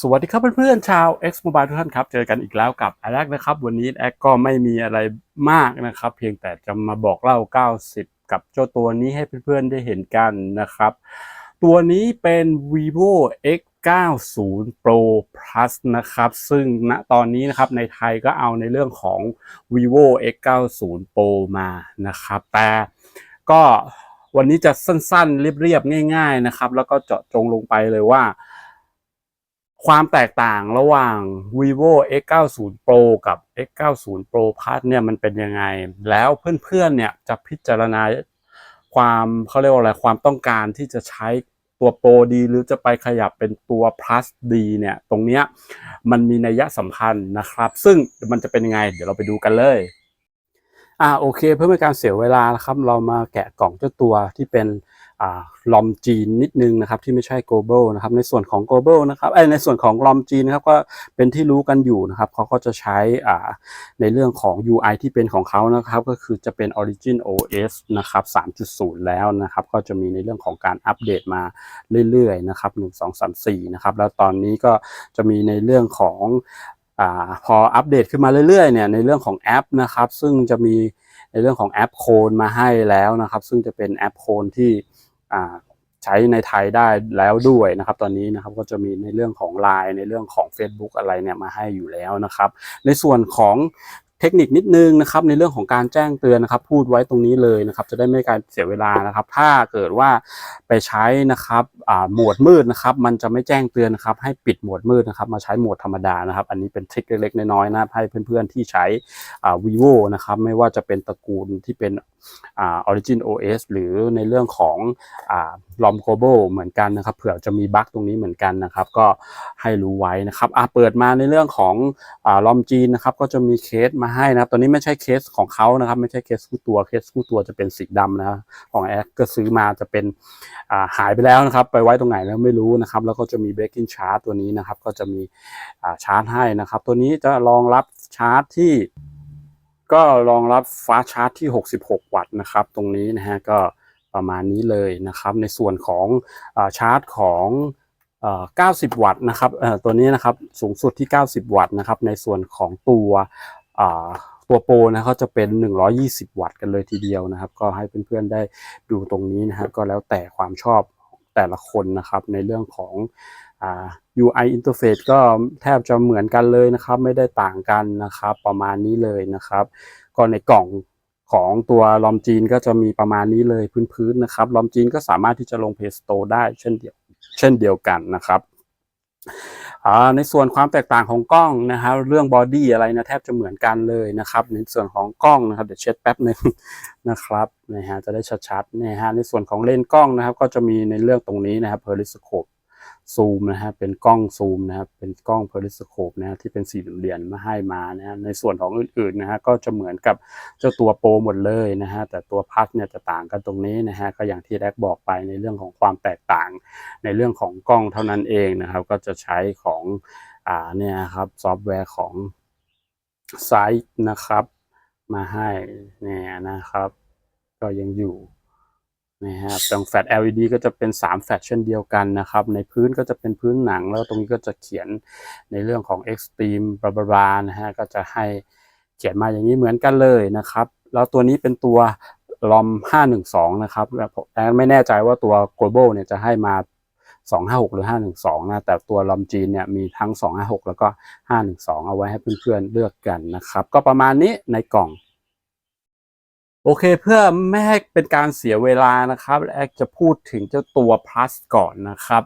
สวัสดีครับเพื่อนๆชาว X Mobile ทุกท่านครับ เจอกันอีกแล้วกับแอดนะครับ วันนี้แอดก็ไม่มีอะไรมากนะครับ เพียงแต่จะมาบอกเล่า 90 กับเจ้าตัวนี้ให้เพื่อนๆได้เห็นกันนะครับ ตัวนี้เป็น vivo X 90 Pro Plus นะครับ ซึ่งณตอนนี้นะครับในไทยก็เอาในเรื่องของ vivo X 90 Pro มานะครับ แต่ก็วันนี้จะสั้นๆ เรียบๆ ง่าย ๆ นะครับ แล้วก็เจาะจงลงไปเลยว่า ความแตกต่างระหว่าง vivo X90 Pro กับ X90 Pro Plus เนี่ยมันเป็นยังไง แล้วเพื่อนๆเนี่ยจะพิจารณาความเขาเรียกว่าอะไรความต้องการที่จะใช้ตัว Pro ดีหรือจะไปขยับเป็นตัว Plus ดีเนี่ยตรงเนี้ยมันมีนัยสำคัญนะครับ ซึ่งมันจะเป็นยังไง เดี๋ยวเราไปดูกันเลยอ่าโอเค เพื่อไม่การเสียเวลานะครับ เรามาแกะกล่องเจ้าตัวที่เป็น ลอมจีนนิดนึงนะครับที่ไม่ใช่ global นะครับในส่วนของ global นะครับในส่วนของลอมจีนนะครับก็เป็นที่รู้กันอยู่นะครับเขาก็จะใช้ในเรื่องของ UI ที่เป็นของเขานะครับก็คือจะเป็น Origin OS นะครับ 3.0 แล้วนะครับก็จะมีในเรื่องของการอัปเดตมาเรื่อยๆนะครับ 1 2 3 4 นะครับแล้วตอนนี้ก็จะมีในเรื่องของอพออัปเดตขึ้นมาเรื่อยๆเนี่ยในเรื่องของแอปนะครับซึ่งจะมีในเรื่องของแอปโคนมาให้แล้วนะครับ ซึ่งจะเป็นแอปโคนที่ ใช้ในไทยได้แล้วด้วยนะครับ ตอนนี้นะครับก็จะมีในเรื่องของ Line ในเรื่องของ Facebook อะไรเนี่ยมาให้อยู่แล้วนะครับ ในส่วนของ เทคนิคนิดนึงนะครับในเรื่องของการแจ้งเตือนนะครับ พูดไว้ตรงนี้เลยนะครับ จะได้ไม่การเสียเวลานะครับ ถ้าเกิดว่าไปใช้นะครับโหมดมืดนะครับ มันจะไม่แจ้งเตือนนะครับ ให้ปิดโหมดมืดนะครับ มาใช้โหมดธรรมดานะครับ อันนี้เป็นทริคเล็กๆน้อยๆนะให้เพื่อนๆที่ใช้ vivo นะครับ ไม่ว่าจะเป็นตระกูลที่เป็นอ่า origin os หรือในเรื่องของอ่า rom global เหมือนกันนะครับ เผื่อจะมีบั๊กตรงนี้เหมือนกันนะครับ ก็ให้รู้ไว้นะครับเปิดมาในเรื่องของอ่า rom จีนนะครับ ก็จะมีเคสมาให้นะครับตอนนี้ไม่ใช่เคสของเขานะครับ ไม่ใช่เคสคู่ตัวเคสคู่ตัวจะเป็นสีดำนะครับของแอดก็ซื้อมาจะเป็นาหายไปแล้วนะครับ ไปไว้ตรงไหนแล้วไม่รู้นะครับ แล้วก็จะมี breaking chart ตัวนี้นะครับ ก็จะมีาชาร์จให้นะครับ ตัวนี้จะรองรับชาร์จที่ ก็รองรับฟ้าชาร์จที่ 66 วัตต์นะครับ ตรงนี้นะฮะก็ประมาณนี้เลยนะครับ ในส่วนของอาชาร์จของเอ่อ90 วัตต์นะครับตัวนี้นะครับสูงสุดที่ 90 วัตต์นะครับในส่วนของตัว ตัวโปรนะเขาจะเป็น 120 วัตต์กันเลยทีเดียวนะครับ ก็ให้เพื่อนๆได้ดูตรงนี้นะครับก็แล้วแต่ความชอบแต่ละคนนะครับ ในเรื่องของอ UI interface ก็แทบจะเหมือนกันเลยนะครับ ไม่ได้ต่างกันนะครับ ประมาณนี้เลยนะครับ ก็ในกล่องของตัวลอมจีนก็จะมีประมาณนี้เลยพื้นๆนะครับลอมจีนก็สามารถที่จะลง Play Store ได้เช่นเดียวเช่นเดียวกันนะครับ ในส่วนความแตกต่างของกล้องนะครับเรื่องบอดี้อะไรนะแทบจะเหมือนกันเลยนะครับ ในส่วนของกล้องนะครับเดี๋ยวเช็ดแป๊บหนึ่งนะครับนะฮะจะได้ชัดๆนะฮะในส่วนของเลนส์กล้องนะครับ ก็จะมีในเรื่องตรงนี้นะครับเพอริสโคป ซูมนะฮะเป็นกล้องซูมนะครับเป็นกล้อง periscope นะฮะที่เป็นสี่เหลี่ยมมาให้มานะฮะในส่วนของอื่นๆนะฮะก็จะเหมือนกับเจ้าตัวโปรหมดเลยนะฮะแต่ตัวพัสเนี่ยจะต่างกันตรงนี้นะฮะก็อย่างที่แรกบอกไปในเรื่องของความแตกต่าง ในเรื่องของกล้องเท่านั้นเองนะครับ ก็จะใช้ของอ่าเนี่ยครับซอฟต์แวร์ของไซต์นะครับ มาให้เนี่ยนะครับ ก็ยังอยู่ นะฮะตรงแฟลช LED ก็จะเป็น 3 แฟลชเช่นเดียวกันนะครับ ในพื้นก็จะเป็นพื้นหนัง แล้วตรงนี้ก็จะเขียนในเรื่องของ Extreme บลาบลานะฮะก็จะให้เขียนมาอย่างนี้เหมือนกันเลยนะครับ แล้วตัวนี้เป็นตัว ROM 512 นะครับแต่ไม่แน่ใจว่าตัว global เนี่ยจะให้มา 256 หรือ 512 นะ แต่ตัวลอมจีนเนี่ยมีทั้ง 256 แล้วก็ 512 เอาไว้ให้เพื่อนๆเลือกกันนะครับ ก็ประมาณนี้ในกล่อง โอเคเพื่อไม่ให้เป็นการเสียเวลานะครับแอคจะพูดถึงเจ้าตัว plus ก่อนนะครับ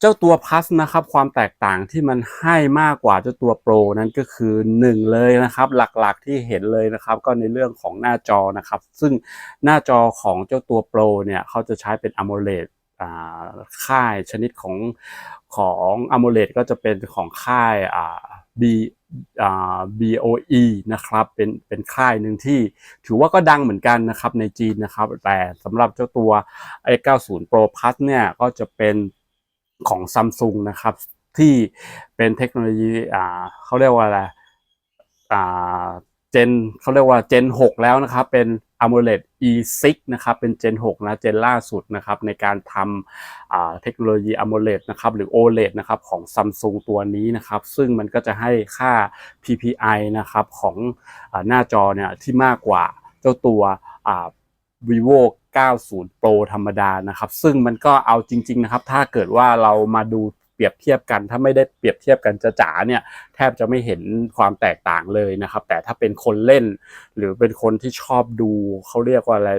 เจ้าตัว plus นะครับ ความแตกต่างที่มันให้มากกว่าเจ้าตัว pro นั้นก็คือหนึ่งเลยนะครับ หลักๆที่เห็นเลยนะครับ ก็ในเรื่องของหน้าจอนะครับ ซึ่งหน้าจอของเจ้าตัว pro เนี่ยเขาจะใช้เป็น AMOLED ค่ายชนิดของของ AMOLED ก็จะเป็นของค่ายอ่า B อ่า BOE นะครับเป็นเป็นค่ายหนึ่งที่ถือว่าก็ดังเหมือนกันนะครับในจีนนะครับ แต่สำหรับเจ้าตัว A90 Pro Plus เนี่ยก็จะเป็นของ Samsung นะครับ ที่เป็นเทคโนโลยีอ่าเขาเรียกว่าอะไรอ่าเจนเขาเรียกว่าเจน 6 แล้วนะครับเป็น AMOLED E6 นะครับเป็น Gen 6 นะ Gen ล่าสุดนะครับในการทำเทคโนโลยี AMOLED นะครับหรือ OLED นะครับของ Samsung ตัวนี้นะครับซึ่งมันก็จะให้ค่า PPI นะครับของอหน้าจอเนี่ยที่มากกว่าเจ้าตัว vivo 90 Pro ธรรมดานะครับ ซึ่งมันก็เอาจริง ๆ นะครับ ถ้าเกิดว่าเรามาดู รียบเทียบกัน ถ้าไม่ได้เปรียบเทียบกันจะจ๋าเนี่ยแทบจะไม่เห็นความแตกต่างเลยนะครับ แต่ถ้าเป็นคนเล่น หรือเป็นคนที่ชอบดูเขาเรียกว่าอะไร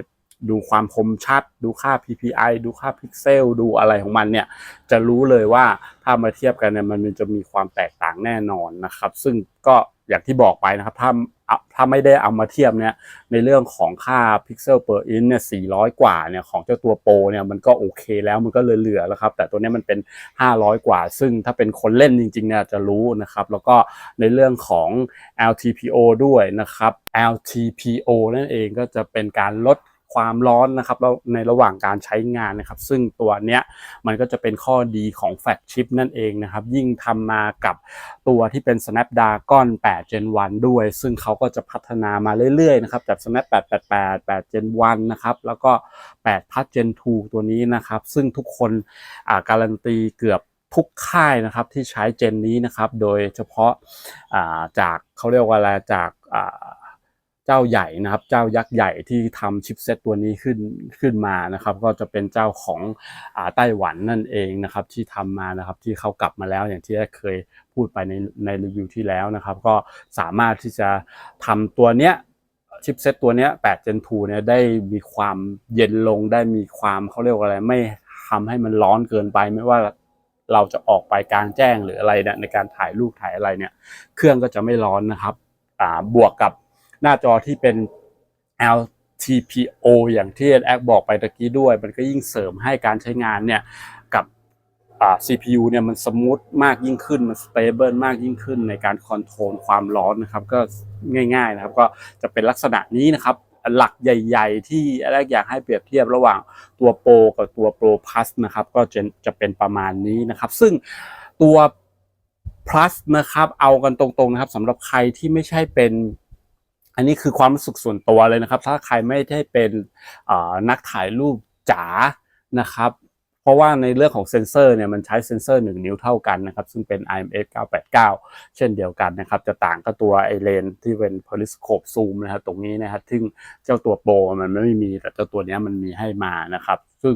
ดูความคมชัด ดูค่า PPI ดูค่าพิกเซล ดูอะไรของมันเนี่ย จะรู้เลยว่าถ้ามาเทียบกันเนี่ยมันจะมีความแตกต่างแน่นอนนะครับ ซึ่งก็อย่างที่บอกไปนะครับถ้า ถ้าไม่ได้เอามาเทียบเนี่ยในเรื่องของค่าพิกเซล per อิ้นเนี่ย400 กว่าเนี่ยของเจ้าตัวโปรเนี่ยมันก็โอเคแล้วมันก็เหลือๆแล้วครับ แต่ตัวนี้มันเป็น 500 กว่า ซึ่งถ้าเป็นคนเล่นจริงๆเนี่ยจะรู้นะครับ แล้วก็ในเรื่องของ LTPO ด้วยนะครับ LTPO นั่นเองก็จะเป็นการลด ความร้อนนะครับแล้วในระหว่างการใช้งานนะครับ ซึ่งตัวเนี้ยมันก็จะเป็นข้อดีของแฟลชิปนั่นเองนะครับ ยิ่งทำมากับตัวที่เป็น Snapdragon 8 Gen 1 ด้วย ซึ่งเขาก็จะพัฒนามาเรื่อยๆนะครับจาก Snap 888 8 Gen 1นะครับแล้วก็8 Plus Gen 2 ตัวนี้นะครับ ซึ่งทุกคนอ่าการันตีเกือบทุกค่ายนะครับที่ใช้เจนนี้นะครับ โดยเฉพาะอ่าจากเขาเรียกว่าอะไรจากอ่า จ้าใหญ่นะครับเจ้ายักษ์ใหญ่ที่ทำชิปเซตตัวนี้ขึ้นขึ้นมานะครับ ก็จะเป็นเจ้าของอ่าไต้หวันนั่นเองนะครับ ที่ทำมานะครับที่เขากลับมาแล้วอย่างที่เคยพูดไปในในรีวิวที่แล้วนะครับ ก็สามารถที่จะทำตัวเนี้ยชิปเซตตัวเนี้ย8 Gen 2เนี่ยได้มีความเย็นลงได้มีความเขาเรียกว่าอะไรไม่ทำให้มันร้อนเกินไปไม่ว่าเราจะออกไปกลางแจ้งหรืออะไรเนี่ยในการถ่ายรูปถ่ายอะไรเนี่ย เครื่องก็จะไม่ร้อนนะครับบวกกับ หน้าจอที่เป็น LTPO อย่างที่แอคบอกไปตะกี้ด้วย มันก็ยิ่งเสริมให้การใช้งานเนี่ยกับ CPU เนี่ยมันสมูทมากยิ่งขึ้น มันสเตเบิลมากยิ่งขึ้นในการคอนโทรลความร้อนนะครับ ก็ง่ายๆนะครับก็จะเป็นลักษณะนี้นะครับหลักใหญ่ๆ ที่แรกอยากให้เปรียบเทียบระหว่างตัวโปรกับตัวโปร plus นะครับ ก็จะจะเป็นประมาณนี้นะครับ ซึ่งตัว plus นะครับ เอากันตรงๆนะครับสำหรับใครที่ไม่ใช่เป็น อันนี้คือความรู้สึกส่วนตัวเลยนะครับ ถ้าใครไม่ได้เป็นนักถ่ายรูปจ๋านะครับเพราะว่าในเรื่องของเซนเซอร์เนี่ยมันใช้เซนเซอร์ 1 นิ้วเท่ากันนะครับ ซึ่งเป็น IMX 989 เช่นเดียวกันนะครับ จะต่างกับตัวไอเลนที่เป็น periscope zoom นะครับตรงนี้นะครับซึ่งเจ้าตัวโปรมันไม่มีแต่เจ้าตัวนี้มันมีให้มานะครับ ซึ่ง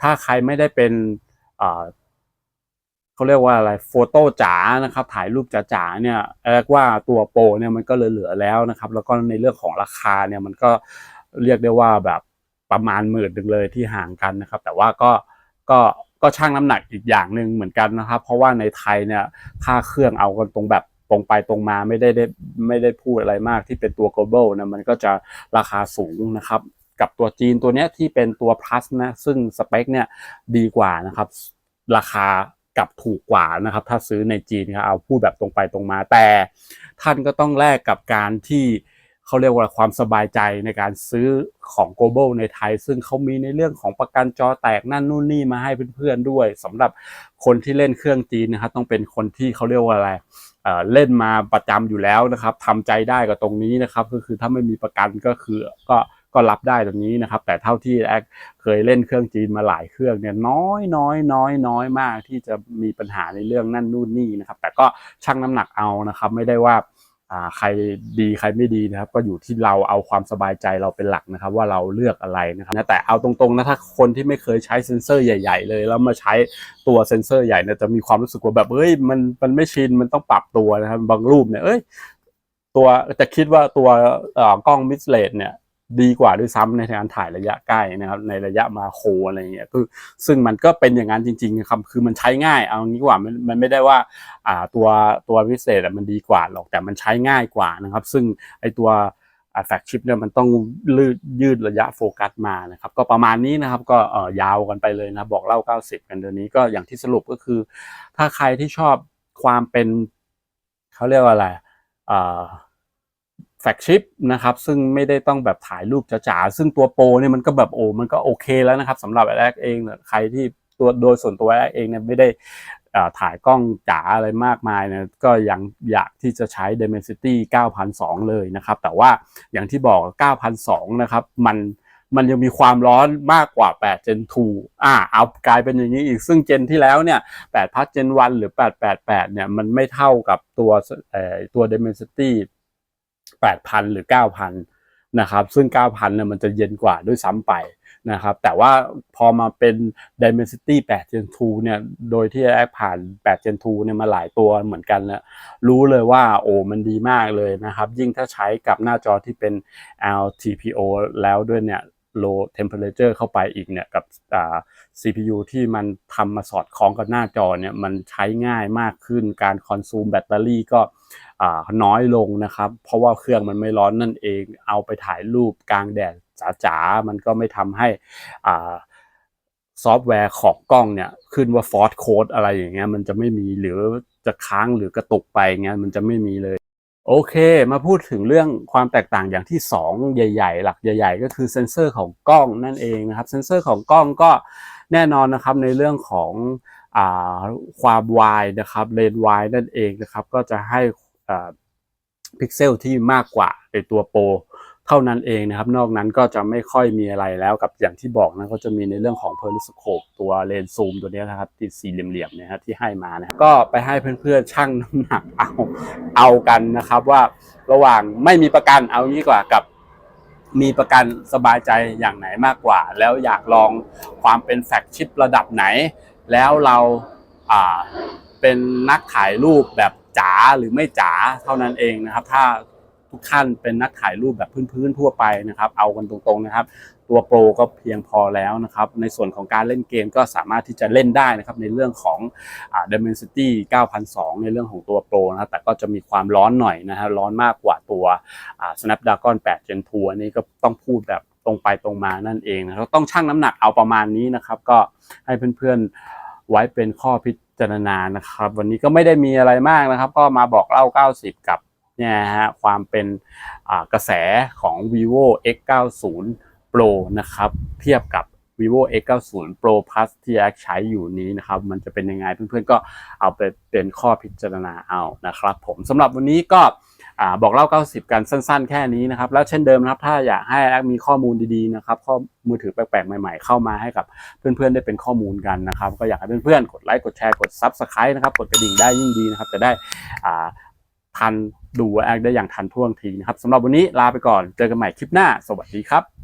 ถ้าใครไม่ได้เป็น เขาเรียกว่าอะไรโฟโต้จ๋านะครับถ่ายรูปจ๋าๆเนี่ยเรียกว่าตัวโปรเนี่ยมันก็เหลือๆแล้วนะครับ แล้วก็ในเรื่องของราคาเนี่ยมันก็เรียกได้ว่าแบบประมาณหมื่นหนึ่งเลยที่ห่างกันนะครับ แต่ว่าก็ก็ก็ช่างน้ำหนักอีกอย่างหนึ่งเหมือนกันนะครับ เพราะว่าในไทยเนี่ยค่าเครื่องเอากันตรงแบบตรงไปตรงมาไม่ได้ได้ไม่ได้พูดอะไรมากที่เป็นตัว global นะมันก็จะราคาสูงนะครับ กับตัวจีนตัวเนี้ยที่เป็นตัว plus นะซึ่งสเปคเนี่ยดีกว่านะครับ ราคา กับถูกกว่านะครับ ถ้าซื้อในจีนครับเอาพูดแบบตรงไปตรงมา แต่ท่านก็ต้องแลกกับการที่เขาเรียกว่าความสบายใจในการซื้อของ global ในไทย ซึ่งเขามีในเรื่องของประกันจอแตกนั่นนู่นนี่มาให้เพื่อนๆด้วยสำหรับคนที่เล่นเครื่องจีนนะครับต้องเป็นคนที่เขาเรียกว่าอะไรเล่นมาประจำอยู่แล้วนะครับทำใจได้กับตรงนี้นะครับ ก็คือถ้าไม่มีประกันก็คือก็ ก็รับได้ตรงนี้นะครับ แต่เท่าที่แอคเคยเล่นเครื่องจีนมาหลายเครื่องเนี่ยน้อยน้อยน้อยน้อยมากที่จะมีปัญหาในเรื่องนั่นนู่นนี่นะครับ แต่ก็ชั่งน้ำหนักเอานะครับ ไม่ได้ว่าอ่าใครดีใครไม่ดีนะครับ ก็อยู่ที่เราเอาความสบายใจเราเป็นหลักนะครับ ว่าเราเลือกอะไรนะครับแต่เอาตรงๆนะถ้าคนที่ไม่เคยใช้เซ็นเซอร์ใหญ่ๆ เลยแล้วมาใช้ตัวเซ็นเซอร์ใหญ่เนี่ยจะมีความรู้สึกว่าแบบเฮ้ยมันมันไม่ชินมันต้องปรับตัวนะครับบางรูปเนี่ยเอ้ยตัวจะคิดว่าตัวกล้องมิดเลสเนี่ย ดีกว่าด้วยซ้ำในการถ่ายระยะใกล้นะครับ ในระยะมาโครอะไรเงี้ยคือซึ่งมันก็เป็นอย่างนั้นจริงๆครับคือมันใช้ง่าย เอางี้กว่ามันมันไม่ได้ว่าอ่าตัวตัวพิเศษมันดีกว่าหรอกแต่มันใช้ง่ายกว่านะครับ ซึ่งไอตัวแฟกชิปเนี่ยมันต้องลืดยืดระยะโฟกัสมานะครับ ก็ประมาณนี้นะครับก็เอ่อยาวกันไปเลยนะบอกเล่า 90 กันเดือนนี้ก็อย่างที่สรุปก็คือ ถ้าใครที่ชอบความเป็นเขาเรียกว่าอะไรอ่า แฟกชิปนะครับซึ่งไม่ได้ต้องแบบถ่ายรูปจ๋าๆซึ่งตัวโปรเนี่ยมันก็แบบโอ้มันก็โอเคแล้วนะครับสำหรับแอคเองใครที่ตัวโดยส่วนตัวแอคเองเนี่ยไม่ได้ถ่ายกล้องจ๋าอะไรมากมายนะก็ยังอยากที่จะใช้ Dimensity 9002 เลยนะครับ แต่ว่าอย่างที่บอก 9002 นะครับ มันมันยังมีความร้อนมากกว่า 8 Gen 2 อ่าเอากลายเป็นอย่างนี้อีก ซึ่งเจนที่แล้วเนี่ย8พัท Gen 1 หรือ 888 เนี่ย มันไม่เท่ากับตัวตัว Dimensity 8,000 หรือ 9,000 นะครับ ซึ่ง 9,000เนี่ยมันจะเย็นกว่าด้วยซ้ำไปนะครับ แต่ว่าพอมาเป็น Dimensity 8 Gen 2 เนี่ย โดยที่แอปผ่าน 8 Gen 2 เนี่ยมาหลายตัวเหมือนกันแล้ว รู้เลยว่าโอ้มันดีมากเลยนะครับ ยิ่งถ้าใช้กับหน้าจอที่เป็น LTPO แล้วด้วยเนี่ย low temperature เข้าไปอีกเนี่ยกับ CPU ที่มันทำมาสอดคล้องกับหน้าจอเนี่ยมันใช้ง่ายมากขึ้นการคอนซูมแบตเตอรี่ก็ น้อยลงนะครับ เพราะว่าเครื่องมันไม่ร้อนนั่นเองเอาไปถ่ายรูปกลางแดดจ๋าๆมันก็ไม่ทำให้ซอฟต์แวร์ของกล้องเนี่ยขึ้นว่า force code อะไรอย่างเงี้ยมันจะไม่มีหรือจะค้างหรือกระตุกไปเงี้ยมันจะไม่มีเลย โอเค มาพูดถึงเรื่องความแตกต่างอย่างที่ 2 ใหญ่ ๆ หลักใหญ่ ๆ ก็คือเซ็นเซอร์ของกล้องนั่นเองนะครับเซ็นเซอร์ของกล้องก็แน่นอนนะครับในเรื่องของอความวายนะครับเลนวายนั่นเองนะครับ ก็จะให้ พิกเซลที่มากกว่าในตัวโปรเท่านั้นเองนะครับ นอกนั้นก็จะไม่ค่อยมีอะไรแล้วกับอย่างที่บอกนะก็จะมีในเรื่องของ periscope ตัวเลนส์ซูมตัวนี้นะครับที่สี่เหลี่ยมๆเนะฮะที่ให้มานะก็ไปให้เพื่อนๆชั่งน้ำหนักเอาเอากันนะครับ ว่าระหว่างไม่มีประกันเอางี้กว่ากับมีประกันสบายใจอย่างไหนมากกว่า แล้วอยากลองความเป็นแฟกชิประดับไหน แล้วเราเป็นนักถ่ายรูปแบบ จ๋าหรือไม่จ๋าเท่านั้นเองนะครับ ถ้าทุกท่านเป็นนักถ่ายรูปแบบพื้นๆทั่วไปนะครับ เอากันตรงๆนะครับ ตัวโปรก็เพียงพอแล้วนะครับ ในส่วนของการเล่นเกมก็สามารถที่จะเล่นได้นะครับ ในเรื่องของอ่า Dimensity 9002 ในเรื่องของตัวโปรนะครับแต่ก็จะมีความร้อนหน่อยนะฮะร้อนมากกว่าตัว Snapdragon 8 Gen 2อันนี้ก็ต้องพูดแบบตรงไปตรงมานั่นเองนะครับต้องชั่งน้ำหนักเอาประมาณนี้นะครับ ก็ให้เพื่อนๆไว้เป็นข้อพิจารณานะครับ วันนี้ก็ไม่ได้มีอะไรมากนะครับ ก็มาบอกเล่า 90 กับเนี่ยฮะความเป็นกระแสของ vivo x90 Pro นะครับ เทียบกับ vivo x90 Pro Plus ที่แอคใช้อยู่นี้นะครับ มันจะเป็นยังไงเพื่อนๆก็เอาไปเป็นข้อพิจารณาเอานะครับ ผมสำหรับวันนี้ก็ บอกเล่า 90 กันสั้นๆ แค่นี้นะครับ แล้วเช่นเดิมนะครับ ถ้าอยากให้แอคมีข้อมูลดีๆนะครับ ข้อมือถือแปลกๆ ใหม่ๆ เข้ามาให้กับเพื่อนๆ ได้เป็นข้อมูลกันนะครับ ก็อยากให้เพื่อนๆ กดไลค์ กดแชร์ กด s u b สไครต์นะครับ กดกระดิ่งได้ยิ่งดีนะครับ จะได้อ่าทันดูแอคได้อย่างทันท่วงทีนะครับสำหรับวันนี้ลาไปก่อน เจอกันใหม่คลิปหน้า สวัสดีครับ